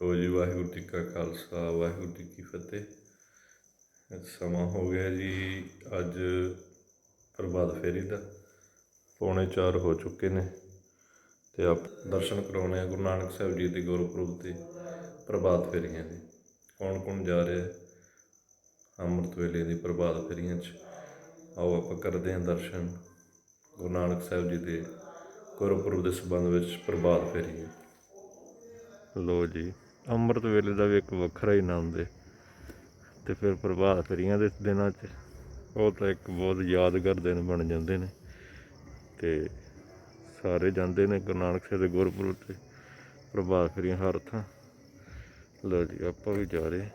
ਲੋ ਜੀ, ਵਾਹਿਗੁਰੂ ਜੀ ਕਾ ਖਾਲਸਾ, ਵਾਹਿਗੁਰੂ ਜੀ ਕੀ ਫਤਿਹ। ਸਮਾਂ ਹੋ ਗਿਆ ਜੀ, ਅੱਜ ਪ੍ਰਭਾਤ ਫੇਰੀ ਦਾ। ਪੌਣੇ 4 ਹੋ ਚੁੱਕੇ ਨੇ ਤੇ ਆਪ ਦਰਸ਼ਨ ਕਰਾਉਣੇ ਆ ਗੁਰੂ ਨਾਨਕ ਸਾਹਿਬ ਜੀ ਦੇ ਗੁਰਪੁਰਬ ਤੇ ਪ੍ਰਭਾਤ ਫੇਰੀਆਂ ਦੇ। ਕੌਣ ਕੌਣ ਜਾ ਰਿਹਾ ਅੰਮ੍ਰਿਤ ਵੇਲੇ ਦੀ ਪ੍ਰਭਾਤ ਫੇਰੀਆਂ 'ਚ। ਆਓ, ਆਪਾਂ ਕਰਦੇ ਹਾਂ ਦਰਸ਼ਨ। ਗੁਰੂ ਨਾਨਕ ਸਾਹਿਬ ਜੀ ਦੇ ਗੁਰਪੁਰਬ ਦੇ ਸੰਬੰਧ ਵਿੱਚ ਪ੍ਰਭਾਤ ਫੇਰੀ ਲੋ ਜੀ। ਅੰਮ੍ਰਿਤ ਵੇਲੇ ਦਾ ਵੀ ਇੱਕ ਵੱਖਰਾ ਹੀ ਨਾਮ ਹੈ ਤੇ ਫਿਰ ਪ੍ਰਭਾਤ ਫੇਰੀਆਂ ਦੇ ਦਿਨਾਂ 'ਚ ਉਹ ਤਾਂ ਇੱਕ ਬਹੁਤ ਯਾਦਗਾਰ ਦਿਨ ਬਣ ਜਾਂਦੇ ਨੇ ਤੇ ਸਾਰੇ ਜਾਂਦੇ ਨੇ ਗੁਰੂ ਨਾਨਕ ਸਾਹਿਬ ਦੇ ਗੁਰਪੁਰਬ ਤੇ ਪ੍ਰਭਾਤ ਫੇਰੀਆਂ ਹਰ ਥਾਂ। ਲੋ ਜੀ, ਆਪਾਂ ਵੀ ਜਾ ਰਹੇ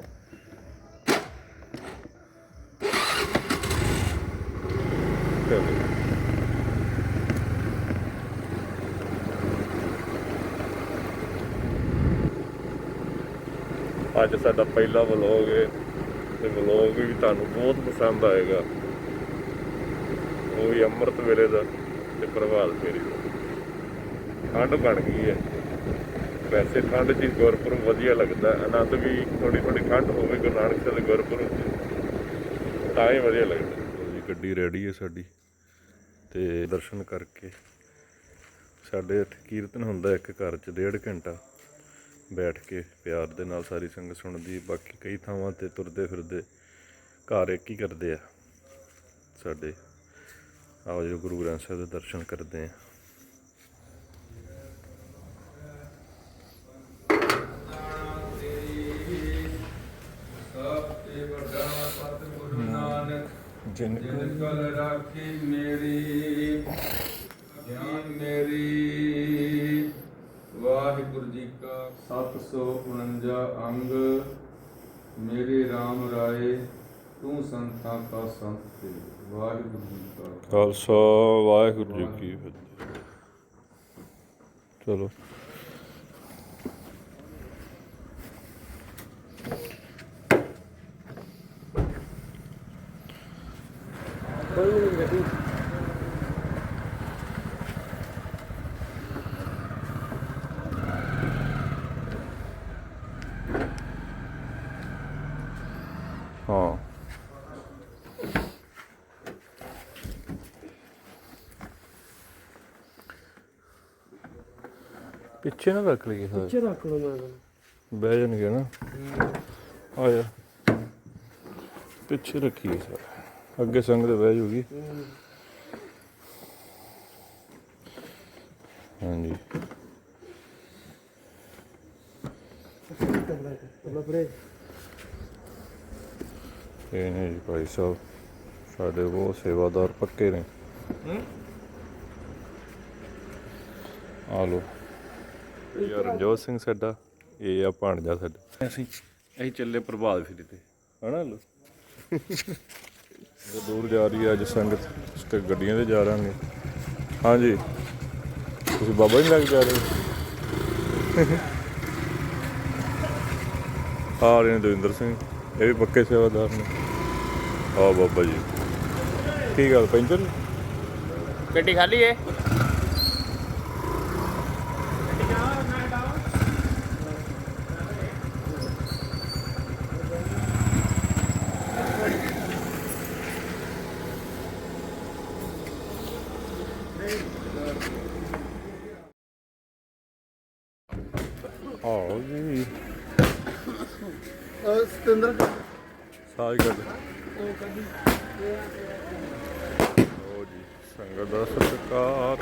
ਚਲੋ। ਅੱਜ ਸਾਡਾ ਪਹਿਲਾ ਵਲੌਗ ਹੈ ਤੇ ਵਲੌਗ ਵੀ ਤੁਹਾਨੂੰ ਬਹੁਤ ਪਸੰਦ ਆਏਗਾ। ਉਹ ਵੀ ਅੰਮ੍ਰਿਤ ਵੇਲੇ ਦਾ ਤੇ ਪ੍ਰਭਾਤ ਫੇਰੀ ਦਾ। ਠੰਡ ਬਣ ਗਈ ਹੈ ਵੈਸੇ ਠੰਡ 'ਚ ਹੀ ਗੁਰਪੁਰਬ ਵਧੀਆ ਲੱਗਦਾ, ਆਨੰਦ ਵੀ ਥੋੜੀ ਥੋੜੀ ਠੰਡ ਹੋਵੇ ਗੁਰੂ ਨਾਨਕ ਸਾਹਿਬ ਦੇ ਗੁਰਪੁਰਬ 'ਚ, ਤਾਂ ਹੀ ਵਧੀਆ ਲੱਗਦਾ। ਜੀ, ਗੱਡੀ ਰੈਡੀ ਹੈ ਸਾਡੀ ਤੇ ਦਰਸ਼ਨ ਕਰਕੇ ਸਾਡੇ ਇੱਥੇ ਕੀਰਤਨ ਹੁੰਦਾ ਇੱਕ ਘਰ 'ਚ, ਡੇਢ ਘੰਟਾ। ਬੈਠ ਕੇ ਪਿਆਰ ਦੇ ਨਾਲ ਸਾਰੀ ਸੰਗਤ ਸੁਣਦੀ, ਬਾਕੀ ਕਈ ਥਾਵਾਂ ਤੇ ਤੁਰਦੇ ਫਿਰਦੇ ਘਰ ਇੱਕ ਹੀ ਕਰਦੇ ਆ ਸਾਡੇ। ਆਓ ਜੀ, ਗੁਰੂ ਗ੍ਰੰਥ ਸਾਹਿਬ ਦੇ ਦਰਸ਼ਨ ਕਰਦੇ ਆ। ਜਿਨ ਕਲ ਰਾਖੀ ਮੇਰੀ 749 ਅੰਗ ਮੇਰੇ RAM ਰਾਏ ਤੂੰ ਸੰਤਾਂ ਕਾ ਸੰਤ ਤੇ ਵਾਹਿਗੁਰੂ ਜੀ ਕਾ ਖਾਲਸਾ ਵਾਹਿਗੁਰੂ ਜੀ ਕੀ ਫਤਿਹ ਚਲੋ ਹਾਂ। ਪਿੱਛੇ ਨਾ ਰੱਖ ਲਈਏ ਸਾਰੇ। ਪਿੱਛੇ ਰੱਖ ਲਓ ਮੈਂ ਬਹਿ ਜਾਣਗੇ ਨਾ। ਆ ਜਾ। ਪਿੱਛੇ ਰੱਖੀਏ ਸਰ। ਅੱਗੇ ਸੰਗ ਤੇ ਬਹਿ ਜੂਗੀ। ਹਾਂਜੀ। ਪਹਿਲਾਂ ਪੜੇ ਇਹ ਨੇ ਜੀ ਭਾਈ ਸਾਹਿਬ। ਸਾਡੇ ਬਹੁਤ ਸੇਵਾਦਾਰ ਪੱਕੇ ਨੇ। ਆ ਲੋ ਇਹ ਰਣਜੋਤ ਸਿੰਘ ਸਾਡਾ ਇਹ ਆ ਭਾਣਜਾ ਸਾਡਾ। ਅਸੀਂ ਅਸੀਂ ਚੱਲੇ ਪ੍ਰਭਾਤ ਫੇਰੀ ਤੇ। ਹਨਾ ਲੋ? ਇਹ ਦੂਰ ਜਾ ਰਹੀ ਹੈ ਅੱਜ ਸੰਗਤ ਤੇ ਗੱਡੀਆਂ ਤੇ ਜਾ ਰਾਂਗੇ ਹਾਂਜੀ। ਤੁਸੀਂ ਬਾਬਾ ਜੀ ਲੱਗ ਜਾ ਰਹੇ ਹੋ? ਆ ਰਹੇ ਨੇ ਦਵਿੰਦਰ ਸਿੰਘ। ਇਹ ਵੀ ਪੱਕੇ ਸੇਵਾਦਾਰ ਨੇ। ਆ ਬਾਬਾ ਜੀ। ਕੀ ਗੱਲ ਪੈਂਚਰ? ਗੱਡੀ ਖਾਲੀ ਏ ਆਓ ਸਤਿੰਦਰ ਸਾਜ ਗੱਲ ਓ ਜੀ ਸੰਗਤ ਦਾ ਸਤਿਕਾਰ।